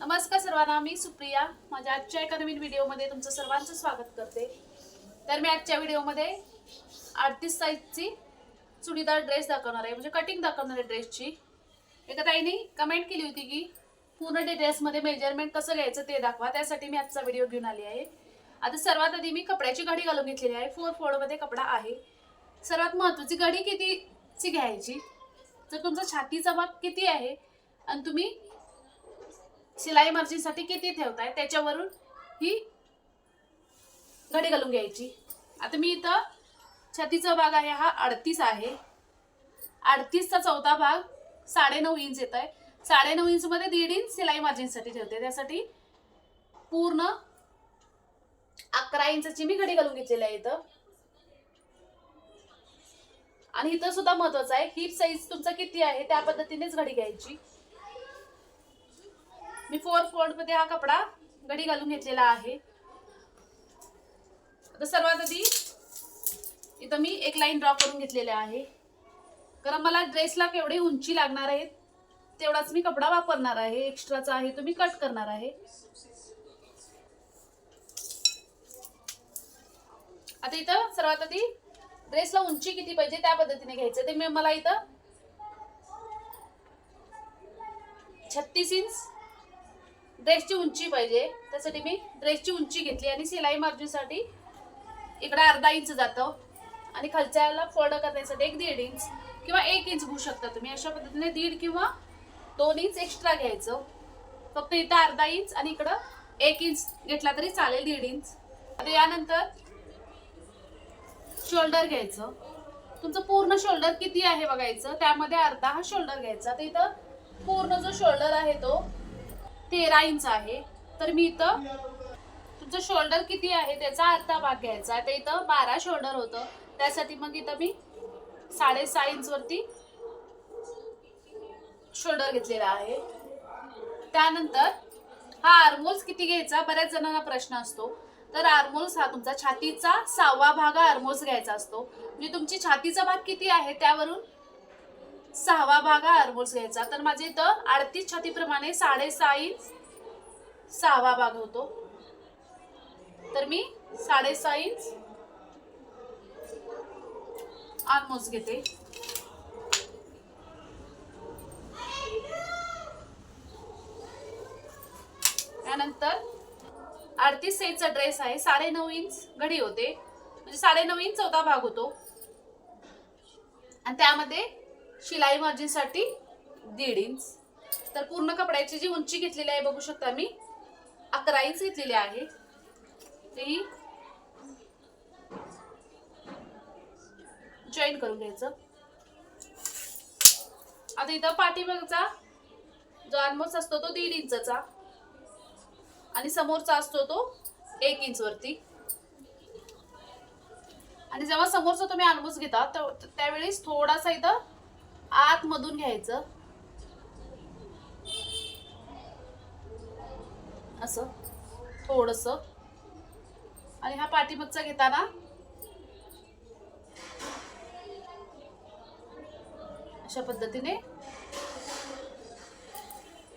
नमस्कार सर्वांना मी सुप्रिया. माझ्या आजच्या एका नवीन व्हिडिओमध्ये तुमचं सर्वांचं स्वागत करते. तर मी आजच्या व्हिडिओमध्ये अडतीस साईजची चुडीदार ड्रेस दाखवणार आहे. म्हणजे कटिंग दाखवणार आहे ड्रेसची एका ताईने कमेंट केली होती की पूर्ण डे ड्रेसमध्ये मेजरमेंट कसं घ्यायचं ते दाखवा. त्यासाठी मी आजचा व्हिडिओ घेऊन आली आहे. आता सर्वात आधी मी कपड्याची घडी घालून घेतलेली आहे. फोर फोडमध्ये कपडा आहे. सर्वात महत्त्वाची घडी कितीची घ्यायची? तर तुमचा छातीचा भाग किती आहे? आणि तुम्ही शिलाई मार्जिनसाठी किती ठेवताय? त्याच्यावरून ही घडी घालून घ्यायची. आता मी इथं छातीचा भाग आहे हा अडतीस आहे. अडतीसचा चौथा भाग साडेनऊ इंच येत आहे साडेनऊ इंचमध्ये दीड इंच शिलाई मार्जिनसाठी ठेवते. त्यासाठी पूर्ण अकरा इंचची मी घडी घालून घेतलेली आहे इथं. आणि इथं सुद्धा महत्वाचं आहे. हिप साईज तुमचा किती आहे? त्या पद्धतीनेच घडी घ्यायची. मी फोर फोल्डमध्ये हा कपडा घडी घालून घेतलेला आहे. आता सर्वात आधी इथं मी एक लाईन ड्रॉ करून घेतलेले आहे. कारण मला ड्रेसला केवढी उंची लागणार आहे तेवढाच मी कपडा वापरणार आहे. एक्स्ट्राचा आहे तो मी कट करणार आहे. आता इथं सर्वात आधी ड्रेसला उंची किती पाहिजे त्या पद्धतीने घ्यायचं. ते मी मला इथं छत्तीस इंच ड्रेसची उंची पाहिजे. त्यासाठी मी ड्रेसची उंची घेतली आणि शिलाई मार्जिनसाठी इकडं अर्धा इंच जातं. आणि खालच्याला फोल्ड करण्यासाठी एक दीड इंच किंवा एक इंच घेऊ शकता तुम्ही. अशा पद्धतीने दीड किंवा दोन इंच एक्स्ट्रा घ्यायचं. फक्त इथं अर्धा इंच आणि इकडं एक इंच घेतला तरी चालेल दीड इंच. आता यानंतर शोल्डर घ्यायचं. तुमचं पूर्ण शोल्डर किती आहे बघायचं. त्यामध्ये अर्धा हा शोल्डर घ्यायचा. तर इथं पूर्ण जो शोल्डर आहे तो तेरा इंच आहे. तर मी इथं तुमचं शोल्डर किती आहे त्याचा अर्धा भाग घ्यायचा. आहे तर इथं बारा शोल्डर होतं. त्यासाठी मग इथं मी साडेसहा इंचवरती शोल्डर घेतलेला आहे. त्यानंतर हा आर्मोल्स किती घ्यायचा? बऱ्याच जणांना प्रश्न असतो. तर आर्मोल्स हा तुमचा छातीचा सहावा भाग आरमोल्स आर्मोल्स घ्यायचा असतो. म्हणजे तुमची छातीचा भाग किती आहे? त्यावरून सहावा भाग हा आर्मोल्स घ्यायचा. तर माझे इथं अडतीस छातीप्रमाणे साडेसहा इंच सहावा भाग होतो. तर मी साडेसहा इंच आर्मोल्स घेते. त्यानंतर अडतीस साईजचा ड्रेस आहे. साडे नऊ इंच घडी होते. म्हणजे साडेनऊ इंच चौथा भाग होतो. आणि त्यामध्ये शिलाई मार्जिनसाठी दीड इंच. तर पूर्ण कपड्याची जी उंची घेतलेली आहे बघू शकता मी. अकरा इंच घेतलेली आहे. ती जॉईन करून घ्यायचं. आता इथं पाठीमागचा जो आनमोस असतो तो दीड इंचचा. आणि समोरचा असतो तो एक इंच वरती. आणि जेव्हा समोरचा तुम्ही आनमोस घेता तर त्यावेळेस थोडासा इथं आतमधून घ्यायचं. असं. थोडस. आणि हा पाठीमागचा घेताना. अशा पद्धतीने.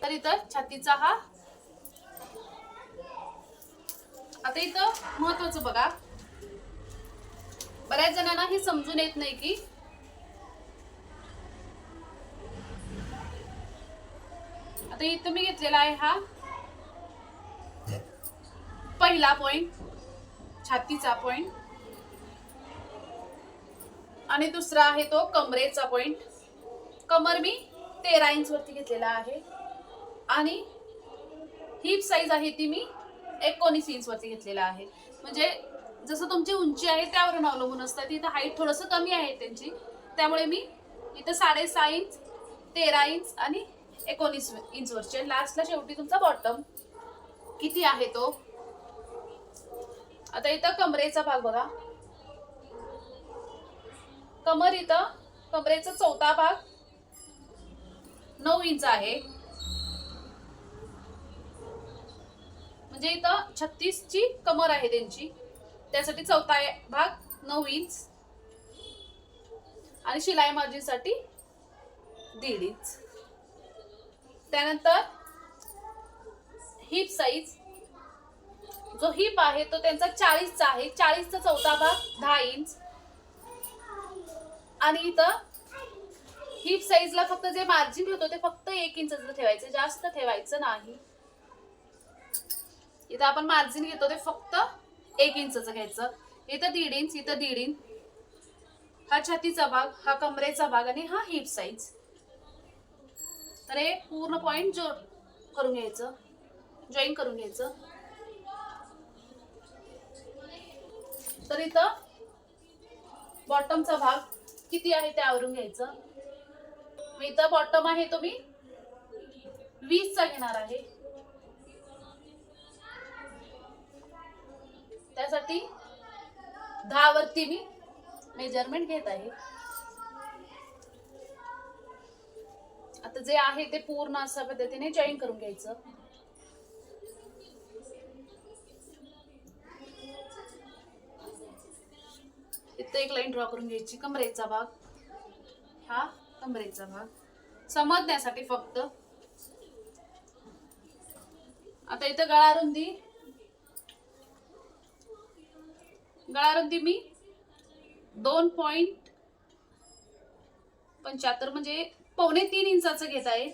तर इथं छातीचा हा. आता इथं महत्वाचं बघा. बऱ्याच जणांना हे समजून येत नाही की तर इथं मी घेतलेला आहे हा. पहिला पॉइंट छातीचा पॉइंट आणि दुसरा आहे तो कमरेचा पॉइंट कमर मी तेरा इंच वरती घेतलेला आहे. आणि हिप साईज आहे ती मी एकोणीस इंच वरती घेतलेला आहे. म्हणजे जसं तुमची उंची आहे त्यावरून अवलंबून असतात इथं हाईट थोडंसं कमी आहे त्यांची. त्यामुळे मी इथं साडेसहा इंच तेरा इंच आणि एकोणीस इंचवरचे लास्टला शेवटी तुमचा बॉटम किती आहे तो? आता इथं कमरेचा भाग बघा. कमर इथं कमरेचा चौथा भाग नऊ इंच आहे. म्हणजे इथं छत्तीस ची कमर आहे त्यांची. त्यासाठी चौथा भाग नऊ इंच. आणि शिलाई मार्जिनसाठी दीड इंच. त्यानंतर हिप साईज जो हिप आहे तो त्यांचा चाळीसचा आहे. चाळीसचा चौथा भाग दहा इंच आणि इथं हिप साईजला फक्त जे मार्जिन होतं ते फक्त एक इंचच ठेवायचं. जास्त ठेवायचं नाही. इथं आपण मार्जिन घेतो ते फक्त एक इंचचं घ्यायचं. इथं दीड इंच इथं दीड इंच हा छातीचा भाग हा कमरेचा भाग आणि हा हिप साईज तर हे पूर्ण पॉइंट जो करून घ्यायचं. जॉईन करून घ्यायचं. तर इथं बॉटमचा भाग किती आहे ते आवरून घ्यायचं. मी इथं बॉटम आहे तो मी वीसचा घेणार आहे. त्यासाठी दहावरती मी मेजरमेंट घेत आहे. आता जे आहे ते पूर्ण अशा पद्धतीने जॉईन करून घ्यायचं. इथं एक लाईन ड्रॉ करून घ्यायची कमरेचा भाग. हा कमरेचा भाग. समजण्यासाठी फक्त. आता इथं गळारुंदी. गळारुंदी मी दोन पॉइंट पंच्याहत्तर म्हणजे पावणे तीन इंचाचं घेत आहे.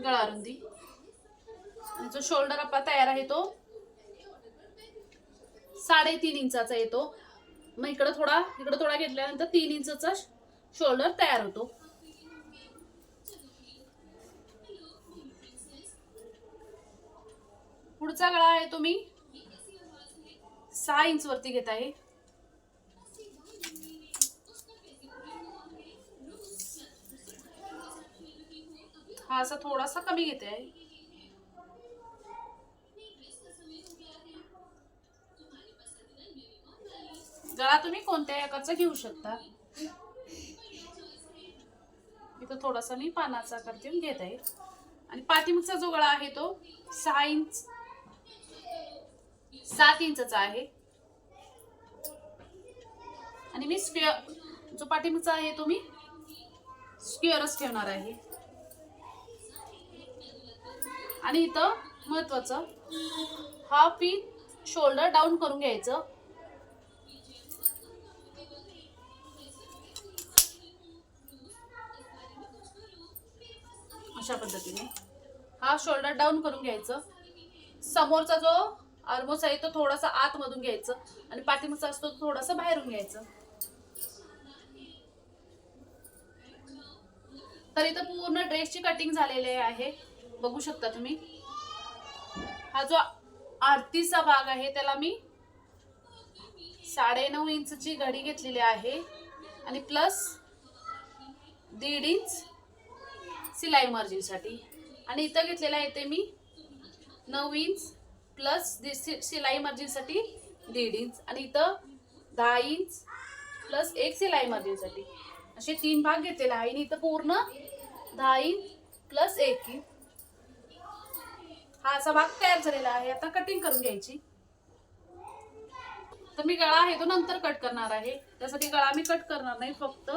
गळारुंदी आणि जो शोल्डर आपला तयार आहे तो साडेतीन इंचाचा येतो. मग इकडं थोडा इकडं थोडा घेतल्यानंतर तीन इंचचा शोल्डर तयार होतो. पुढचा गळा आहे तो मी सहा इंच वरती घेत आहे. हा असा थोडासा कमी घेते आहे गळा तुम्ही कोणत्या आकारचा घेऊ शकता? इथं थोडासा मी पानाचा आकार देऊन घेत आहे. आणि पाठीमागचा जो गळा आहे तो सहा इंच सात इंचचा आहे. आणि मी स्क्वेअर जो पाठीमागचा आहे तो मी स्क्वेअरच ठेवणार आहे. आणि इथं महत्वाचं हा पीन शोल्डर डाऊन करून घ्यायचं. अशा पद्धतीने. हा शोल्डर डाऊन करून घ्यायचं. समोरचा जो आर्मोस आहे तो थोडासा आतमधून घ्यायचं आणि पाठीमागचा असतो तो थोडासा बाहेरून घ्यायचं. तर इथं पूर्ण ड्रेसची कटिंग झालेली आहे. बघू शकता तुम्ही. हा जो आरतीचा भाग आहे त्याला मी साडेनऊ इंचची घडी घेतलेली आहे आणि प्लस दीड इंच सिलाई मार्जिनसाठी आणि इथं घेतलेलं आहे ते मी नऊ इंच प्लस सिलाई मार्जिनसाठी दीड इंच आणि इथं दहा इंच प्लस एक सिलाई मार्जिनसाठी असे तीन भाग घेतलेले आहे आणि इथं पूर्ण दहा इंच प्लस एक इंच. हा असा भाग तयार झालेला आहे. आता कटिंग करून घ्यायची. तर मी गळा आहे तो नंतर कट करणार आहे. त्यासाठी गळा मी कट करणार नाही फक्त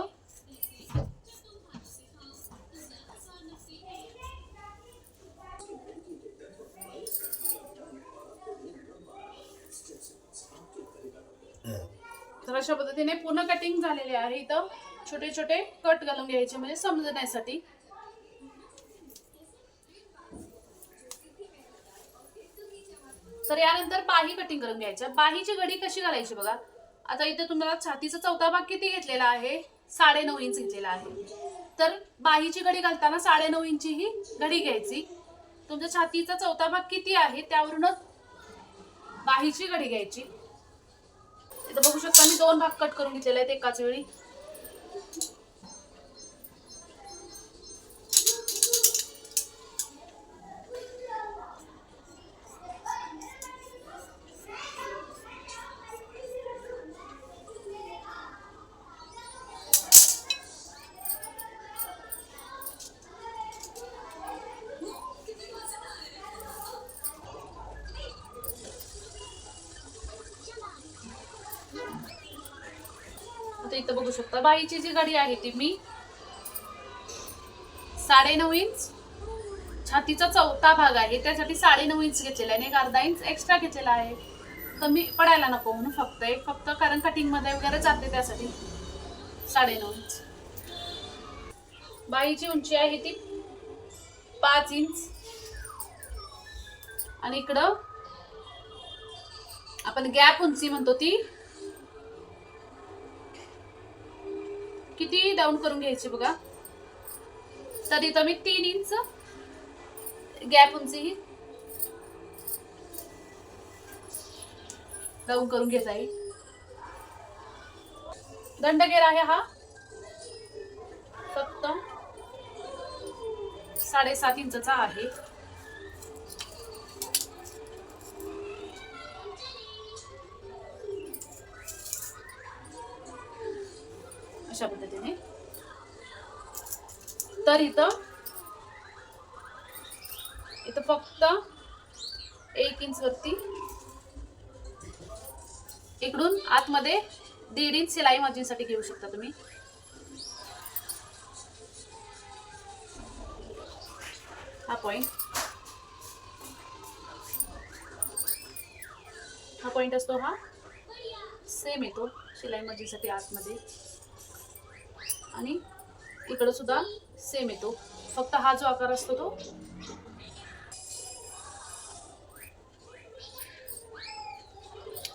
तर अशा पद्धतीने पूर्ण कटिंग झालेले आहे. इथं छोटे छोटे कट घालून घ्यायचे म्हणजे समजण्यासाठी. तर यानंतर बाही कटिंग करून घ्यायच्या बाहीची घडी कशी घालायची बघा? आता इथे तुम्हाला छातीचा चौथा भाग किती घेतलेला आहे? साडे नऊ इंच घेतलेला आहे. तर बाहीची घडी घालताना साडे नऊ इंची ही घडी घ्यायची. तुमच्या छातीचा चौथा भाग किती आहे? त्यावरूनच बाहीची घडी घ्यायची. इथं बघू शकता मी दोन भाग कट करून घेतलेले आहेत एकाच वेळी. इथं बघू शकता. बाईची जी गाडी आहे ती मी साडेनऊ इंच छातीचा चौथा भाग आहे. त्यासाठी साडेनऊ इंच घेतलेला आहे आणि एक अर्धा इंच एक्स्ट्रा घेतलेला आहे. कमी पडायला नको म्हणून फक्त एक फक्त कारण कटिंगमध्ये वगैरे जाते त्यासाठी साडेनऊ इंच बाईची उंची आहे ती पाच इंच आणि इकडं आपण गॅप उंची म्हणतो ती डाऊन करून घ्यायची बघा. तर इथं मी तीन इंच गॅप उंची ही डाऊन करून घेत आहे. दंडगेर आहे हा. फक्त साडेसात इंचचा आहे. तर इथं. इथं फक्त एक इंच वरती. इकडून आतमध्ये दीड इंच सिलाई मार्जिनसाठी घेऊ शकता तुम्ही. हा पॉइंट हा पॉइंट असतो हा. सेम येतो शिलाई मर्जीसाठी आतमध्ये. आणि इकडं सुद्धा सेम येतो फक्त हा जो आकार असतो तो.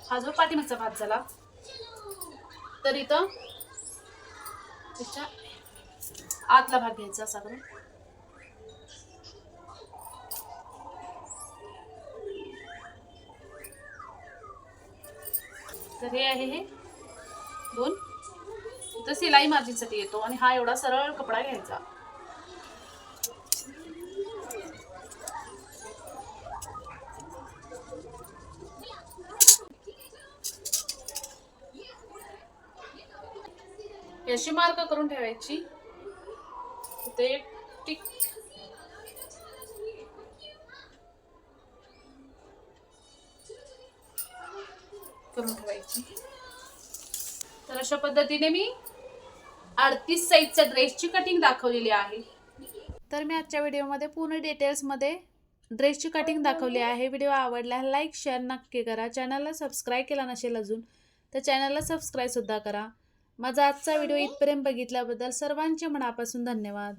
हा जो पाठीमागचा भाग झाला. तर इथं त्याच्या आतला भाग घ्यायचा असा करून. तर हे आहे हे. दोन. इथं सिलाई मार्जिनसाठी येतो आणि हा एवढा सरळ कपडा घ्यायचा. याची मार्क करून ठेवायची. ते टिक. करून ठेवायची. तर अशा पद्धतीने मी अडतीस साईजच्या ड्रेसची कटिंग दाखवलेली आहे. तर मी आजच्या व्हिडिओमध्ये पूर्ण डिटेल्समध्ये ड्रेसची कटिंग दाखवली आहे. व्हिडिओ आवडला लाईक शेअर नक्की करा. चॅनलला सबस्क्राईब केला नसेल अजून तर चॅनलला सबस्क्राईबसुद्धा करा. माझा आजचा व्हिडिओ इथपर्यंत बघितल्याबद्दल सर्वांचे मनापासून धन्यवाद.